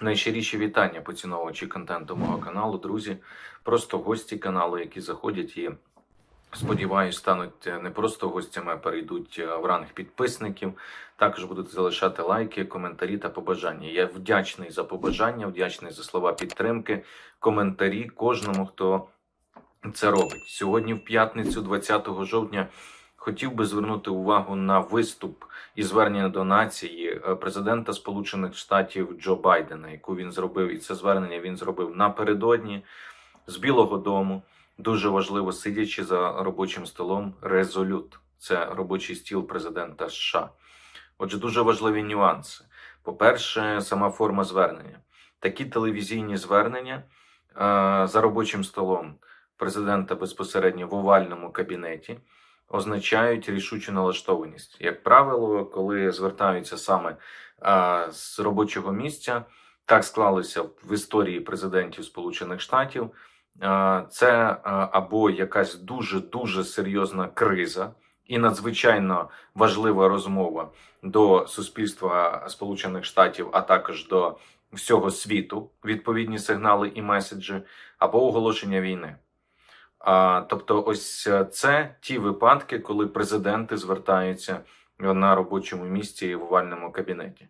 Найщиріші вітання поціновувачі контенту мого каналу, друзі, просто гості каналу, які заходять і сподіваюсь, стануть е, не просто гостями, а перейдуть е, в ранг підписників. Також будуть залишати лайки, коментарі та побажання. Я вдячний за побажання, вдячний за слова підтримки, коментарі кожному, хто це робить. Сьогодні, в п'ятницю, 20 жовтня, хотів би звернути увагу на виступ і звернення до нації е, президента Сполучених Штатів Джо Байдена, яку він зробив, і це звернення він зробив напередодні з Білого Дому. Дуже важливо, сидячи за робочим столом, резолют. Це робочий стіл президента США. Отже, дуже важливі нюанси. По-перше, сама форма звернення. Такі телевізійні звернення е, за робочим столом президента безпосередньо в овальному кабінеті означають рішучу налаштованість. Як правило, коли звертаються саме а, з робочого місця, так склалося в історії президентів Сполучених Штатів. А, це а, або якась дуже дуже серйозна криза і надзвичайно важлива розмова до суспільства Сполучених Штатів, а також до всього світу, відповідні сигнали і меседжі, або оголошення війни. А, тобто, ось е, це ті випадки, коли президенти звертаються на робочому місці в овальному кабінеті.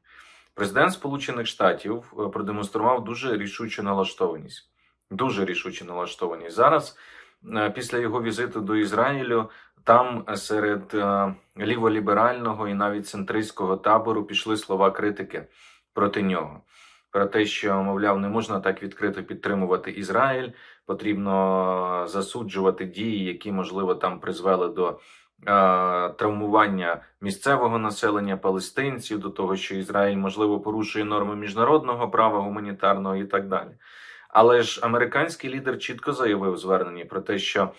Президент Сполучених Штатів е, продемонстрував дуже рішучу налаштованість. Дуже рішучу налаштованість. Зараз, е, після його візиту до Ізраїлю, там серед ліволіберального і навіть центристського табору пішли слова критики проти нього. Про те, що, мовляв, не можна так відкрито підтримувати Ізраїль, потрібно засуджувати дії, які можливо там призвели до травмування місцевого населення палестинців, до того, що Ізраїль можливо порушує норми міжнародного права гуманітарного і так далі. Але ж американський лідер чітко заявив зверненні про те, що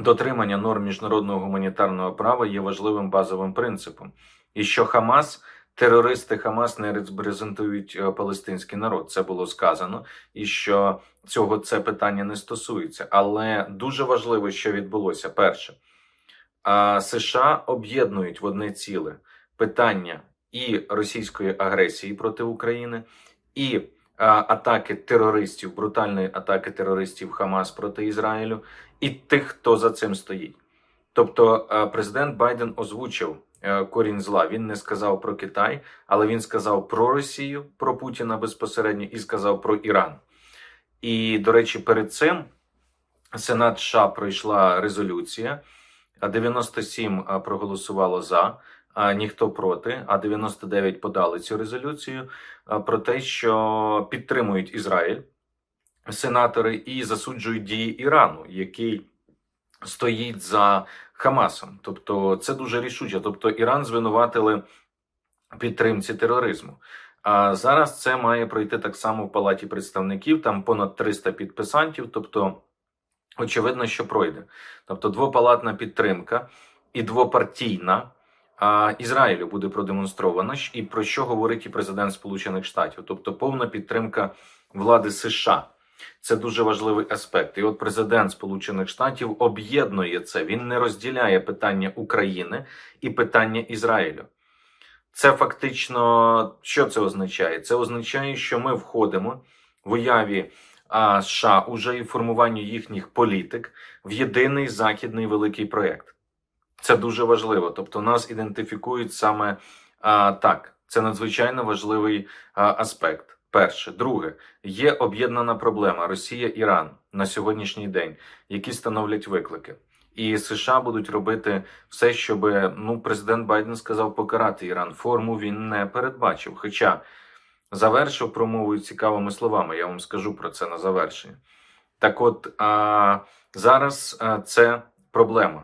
дотримання норм міжнародного гуманітарного права є важливим базовим принципом, і що Хамас. Терористи Хамас не репрезентують е, палестинський народ. Це було сказано, і що цього це питання не стосується. Але дуже важливо, що відбулося. Перше, США об'єднують в одне ціле питання і російської агресії проти України, і атаки терористів, брутальної атаки терористів Хамас проти Ізраїлю, і тих, хто за цим стоїть. Тобто, президент Байден озвучив. Е, корінь зла. Він не сказав про Китай, але він сказав про Росію, про Путіна безпосередньо і сказав про Іран. І, до речі, перед цим Сенат США пройшла резолюція, а 97 проголосувало за, ніхто проти, а 99 подали цю резолюцію про те, що підтримують Ізраїль сенатори і засуджують дії Ірану, який стоїть за Хамасом. Тобто це дуже рішуче. Тобто Іран звинуватили підтримці тероризму. А зараз це має пройти так само в палаті представників. Там понад 300 підписантів. Тобто, очевидно, що пройде. Тобто, двопалатна підтримка і двопартійна. Ізраїлю буде продемонстрована і про що говорить і президент Сполучених Штатів, тобто повна підтримка влади США. Це дуже важливий аспект. І от президент Сполучених Штатів об'єднує це. Він не розділяє питання України і питання Ізраїлю. Це фактично що це означає? Це означає, що ми входимо в уяві США уже і формуванню їхніх політик в єдиний західний великий проєкт. Це дуже важливо. Тобто, нас ідентифікують саме а, так. Це надзвичайно важливий а, аспект. Перше, друге, є об'єднана проблема Росія Іран на сьогоднішній день, які становлять виклики. І США будуть робити все, щоб ну президент Байден сказав покарати Іран. Форму він не передбачив. Хоча завершив промову цікавими словами. Я вам скажу про це на завершення. Так, от а, зараз а, це проблема.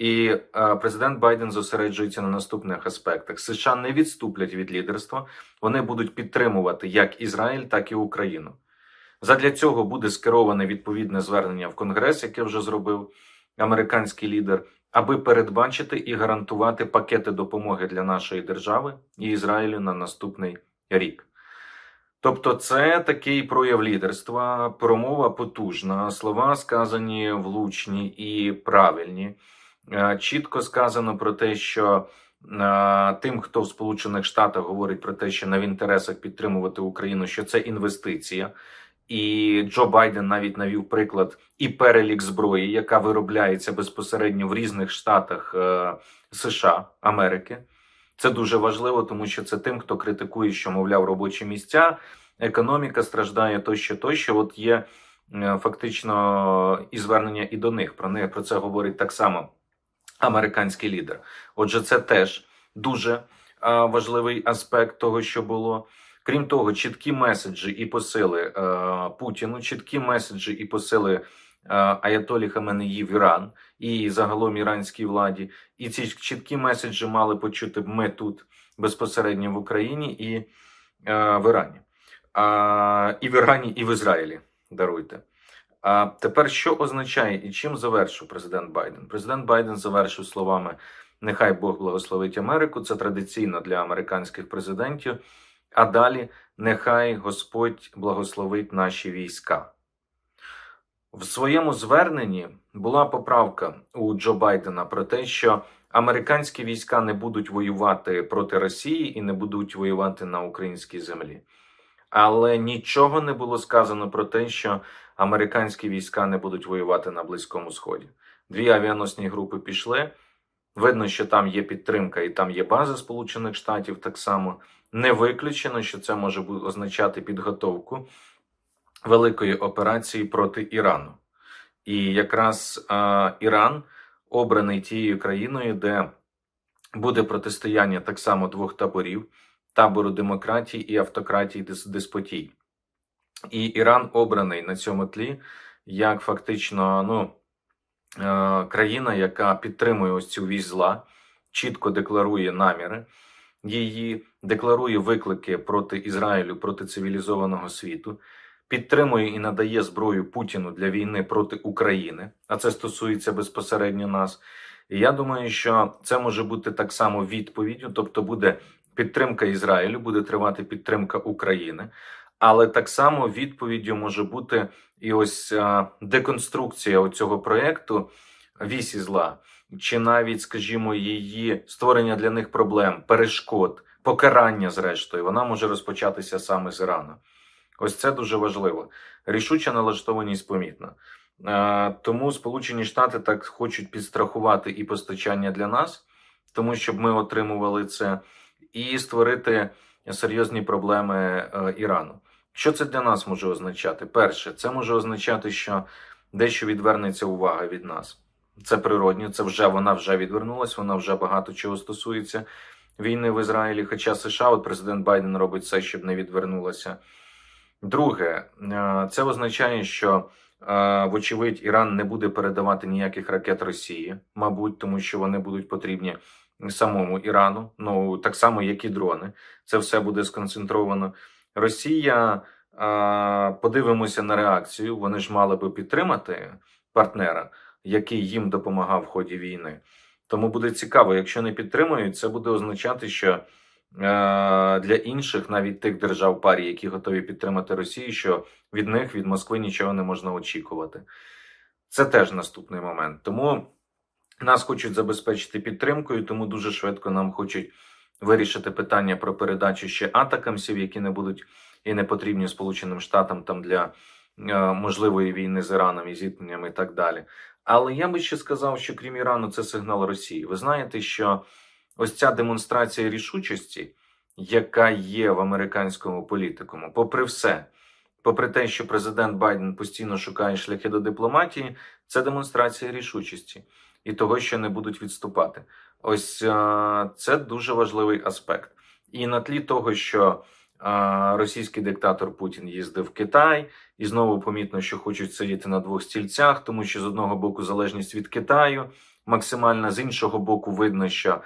І е, президент Байден зосереджується на наступних аспектах: США не відступлять від лідерства, вони будуть підтримувати як Ізраїль, так і Україну. Задля цього буде скероване відповідне звернення в Конгрес, яке вже зробив американський лідер, аби передбачити і гарантувати пакети допомоги для нашої держави і Ізраїлю на наступний рік. Тобто, це такий прояв лідерства, промова потужна, слова сказані влучні і правильні. Е, чітко сказано про те, що е, тим, хто в Сполучених Штатах говорить про те, що не в інтересах підтримувати Україну, що це інвестиція. І Джо Байден навіть навів приклад і перелік зброї, яка виробляється безпосередньо в різних штатах е, США Америки. Це дуже важливо, тому що це тим, хто критикує, що мовляв робочі місця, економіка страждає тощо, тощо. От є фактично і звернення і до них. Про них про це говорить так само американський лідер. Отже, це теж дуже важливий аспект того, що було. Крім того, чіткі меседжі і посили е, Путіну, чіткі меседжі і посили е, Аятолі в Іран і загалом іранській владі. І ці чіткі меседжі мали почути ми тут безпосередньо в Україні і е, в Ірані. А, і в Ірані, і в Ізраїлі. Даруйте. А тепер що означає і чим завершив президент Байден? Президент Байден завершив словами: Нехай Бог благословить Америку. Це традиційно для американських президентів. А далі нехай Господь благословить наші війська. В своєму зверненні була поправка у Джо Байдена про те, що американські війська не будуть воювати проти Росії і не будуть воювати на українській землі. Але нічого не було сказано про те, що американські війська не будуть воювати на Близькому Сході. Дві авіаносні групи пішли. Видно, що там є підтримка і там є база Сполучених Штатів так само. Не виключено, що це може означати підготовку великої операції проти Ірану. І якраз е, Іран обраний тією країною, де буде протистояння так само двох таборів: табору демократії і автократії дис- деспотій. І Іран обраний на цьому тлі як фактично ну, е, країна, яка підтримує ось цю вісь зла, чітко декларує наміри її, декларує виклики проти Ізраїлю, проти цивілізованого світу, підтримує і надає зброю Путіну для війни проти України, а це стосується безпосередньо нас. І я думаю, що це може бути так само відповіддю, тобто буде підтримка Ізраїлю, буде тривати підтримка України. Але так само відповіддю може бути і ось а, деконструкція цього проєкту вісі зла, чи навіть, скажімо, її створення для них проблем, перешкод, покарання, зрештою, вона може розпочатися саме з Ірану. Ось це дуже важливо. Рішуча налаштованість помітна. Е, Тому Сполучені Штати так хочуть підстрахувати і постачання для нас, тому щоб ми отримували це, і створити серйозні проблеми е, Ірану. Що це для нас може означати? Перше, це може означати, що дещо відвернеться увага від нас. Це природньо, це вже вона вже відвернулась, вона вже багато чого стосується війни в Ізраїлі. Хоча США, от президент Байден робить все, щоб не відвернулася. Друге, е, це означає, що, е, вочевидь, Іран не буде передавати ніяких ракет Росії, мабуть, тому що вони будуть потрібні самому Ірану, ну так само, як і дрони. Це все буде сконцентровано. Росія, е, подивимося на реакцію. Вони ж мали би підтримати партнера, який їм допомагав в ході війни. Тому буде цікаво, якщо не підтримують, це буде означати, що е, для інших, навіть тих держав парі, які готові підтримати Росію, що від них, від Москви, нічого не можна очікувати. Це теж наступний момент. Тому нас хочуть забезпечити підтримкою, тому дуже швидко нам хочуть вирішити питання про передачу ще атакамсів, які не будуть і не потрібні Сполученим Штатам там для е, можливої війни з Іраном і зіткненням і так далі. Але я би ще сказав, що крім Ірану, це сигнал Росії. Ви знаєте, що ось ця демонстрація рішучості, яка є в американському політикуму, попри все, попри те, що президент Байден постійно шукає шляхи до дипломатії, це демонстрація рішучості і того, що не будуть відступати. Ось е, це дуже важливий аспект. І на тлі того, що е, російський диктатор Путін їздив в Китай, і знову помітно, що хочуть сидіти на двох стільцях, тому що з одного боку залежність від Китаю максимальна, з іншого боку, видно, що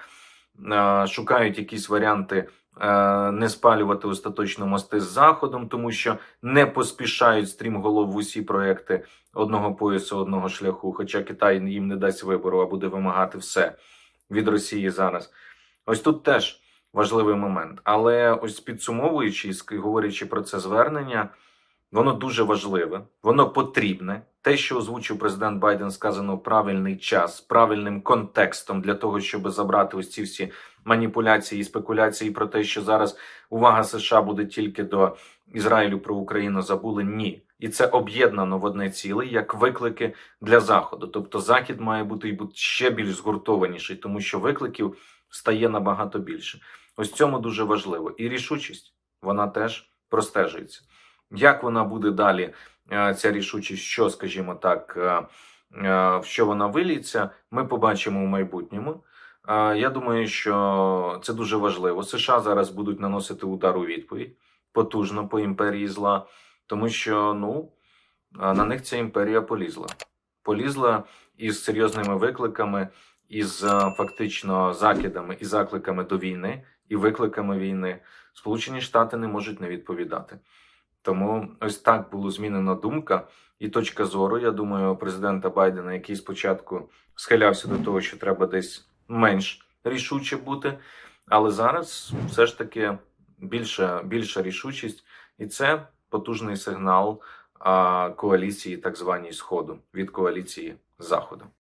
шукають якісь варіанти е, не спалювати остаточно мости з заходом, тому що не поспішають стрімголов в усі проекти одного поясу, одного шляху. Хоча Китай їм не дасть вибору, а буде вимагати все від Росії зараз. Ось тут теж важливий момент. Але ось підсумовуючи говорячи про це звернення, Воно дуже важливе, воно потрібне. Те, що озвучив президент Байден, сказано в правильний час, правильним контекстом для того, щоб забрати ось ці всі маніпуляції і спекуляції про те, що зараз увага США буде тільки до Ізраїлю про Україну забули. Ні, і це об'єднано в одне ціле як виклики для заходу. Тобто захід має бути і бути ще більш згуртованіший, тому що викликів стає набагато більше. Ось цьому дуже важливо. І рішучість вона теж простежується. Як вона буде далі, е, ця рішучість, що, скажімо так, е, е, в що вона виліться, ми побачимо в майбутньому. Я думаю, що це дуже важливо. США зараз будуть наносити удар у відповідь потужно по імперії зла, тому що ну на них ця імперія полізла. Полізла із серйозними викликами, із фактично закидами і закликами до війни і викликами війни. Сполучені Штати не можуть не відповідати. Тому ось так було змінена думка і точка зору. Я думаю, президента Байдена, який спочатку схилявся до того, що треба десь менш рішуче бути, але зараз все ж таки більша, більша рішучість, і це потужний сигнал а, коаліції, так званій Сходу від коаліції Заходу.